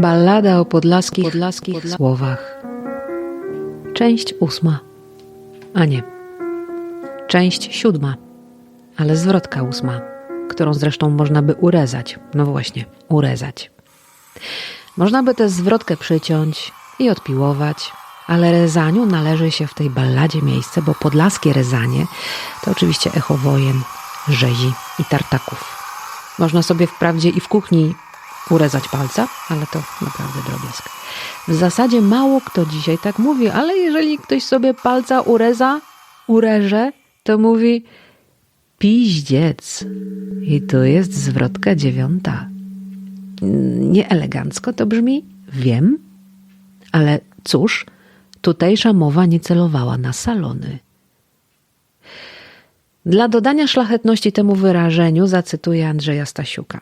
Ballada o podlaskich, podlaskich słowach. Część ósma. A nie. Część siódma. Ale zwrotka ósma, którą zresztą można by urezać. No właśnie, urezać. Można by tę zwrotkę przyciąć i odpiłować, ale rezaniu należy się w tej balladzie miejsce, bo podlaskie rezanie to oczywiście echo wojen, rzezi i tartaków. Można sobie wprawdzie i w kuchni urezać palca, ale to naprawdę drobiazg. W zasadzie mało kto dzisiaj tak mówi, ale jeżeli ktoś sobie palca ureza, ureże, to mówi piździec. I tu jest zwrotka dziewiąta. Nieelegancko to brzmi, wiem, ale cóż, tutejsza mowa nie celowała na salony. Dla dodania szlachetności temu wyrażeniu zacytuję Andrzeja Stasiuka.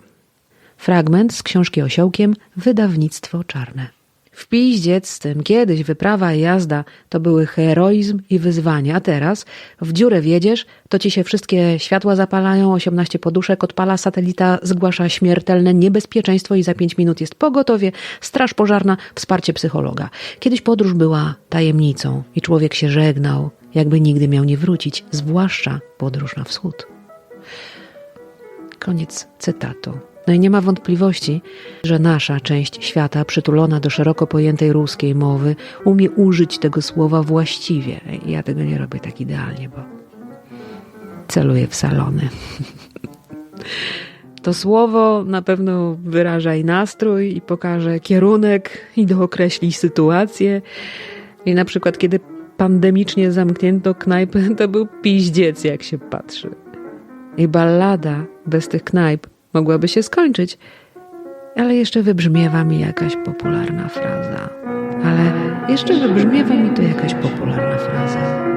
Fragment z książki Osiołkiem Wydawnictwo Czarne. W piździec z tym kiedyś wyprawa i jazda to były heroizm i wyzwanie, a teraz w dziurę wjedziesz, to ci się wszystkie światła zapalają, 18 poduszek odpala, satelita zgłasza śmiertelne niebezpieczeństwo i za 5 minut jest pogotowie, straż pożarna, wsparcie psychologa. Kiedyś podróż była tajemnicą i człowiek się żegnał, jakby nigdy miał nie wrócić, zwłaszcza podróż na wschód. Koniec cytatu. No i nie ma wątpliwości, że nasza część świata, przytulona do szeroko pojętej ruskiej mowy, umie użyć tego słowa właściwie. Ja tego nie robię tak idealnie, bo celuję w salony. To słowo na pewno wyraża i nastrój, i pokaże kierunek, i dookreśli sytuację. I na przykład, kiedy pandemicznie zamknięto knajpę, to był piździec, jak się patrzy. I ballada bez tych knajp mogłaby się skończyć, ale jeszcze wybrzmiewa mi jakaś popularna fraza. Ale jeszcze wybrzmiewa mi tu jakaś popularna fraza.